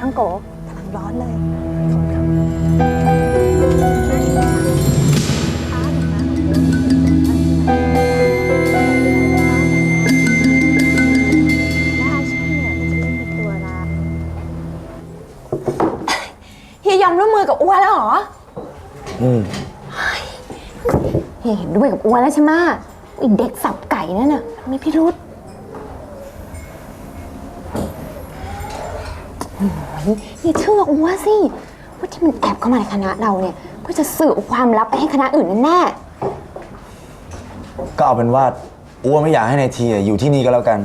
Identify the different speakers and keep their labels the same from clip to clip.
Speaker 1: ท่องโกกำลังร้อนเลยแล้วอาชีพเนี่ยก็จะเล่นเป็นตัวร้าย
Speaker 2: เฮียยอมร่วมมือกับอ้วนแล้วเหรอ
Speaker 3: อืม
Speaker 2: เฮียเห็นด้วยกับอ้วนแล้วใช่ไหมไอีเด็กสับไก่นั่นน่ะมันมีพิรุษ อ้ยเฮียเชื่ออ้วนสิว่าที่มันแอบเข้ามาในคณะเราเนี่ยเพื่อจะสื่อความลับไปให้คณะอื่นแน่
Speaker 3: ก็เอาเป็นว่าอ้วไม่อยากให้ในายทีอะอยู่ที่นี่ก็แล้วกัน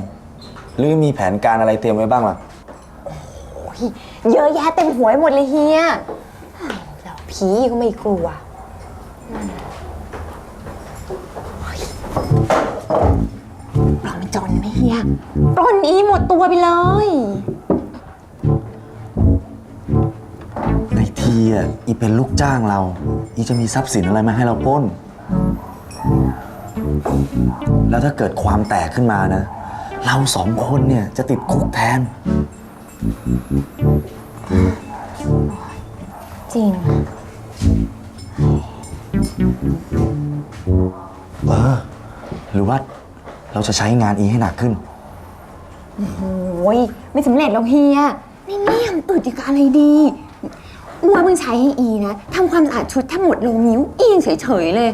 Speaker 3: หรือมีแผนการอะไรเตรียมไว้บ้างล่ะ
Speaker 2: ๆโอ้ยเยอะแยะเต็มหัวไปหมดเลยเฮียแล้วผีก็ไม่กลัวเรามันจนไหมเฮียปล้นนี้หมดตัวไปเลย
Speaker 3: ทีอะอีเป็นลูกจ้างเรา อีจะมีทรัพย์สินอะไรมาให้เราปล้น แล้วถ้าเกิดความแตกขึ้นมานะ เราสองคนเนี่ยจะติดคุกแทน
Speaker 2: จริง
Speaker 3: เออ หรือว่าเราจะใช้งานอีให้หนักขึ้น
Speaker 2: โอ้ยไม่สำเร็จหรอกเฮีย นี่เนี่ยมันตื่นจากบอะไรดี อ้วนเพิ่งใช้ให้อีนะทำความสะอาดชุดทั้งหมดลงนิ้วอียังเฉยๆเลย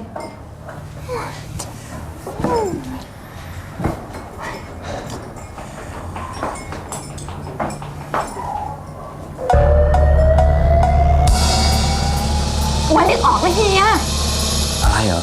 Speaker 2: วันนึกออกไหมเฮีย
Speaker 3: อะไรเหรอ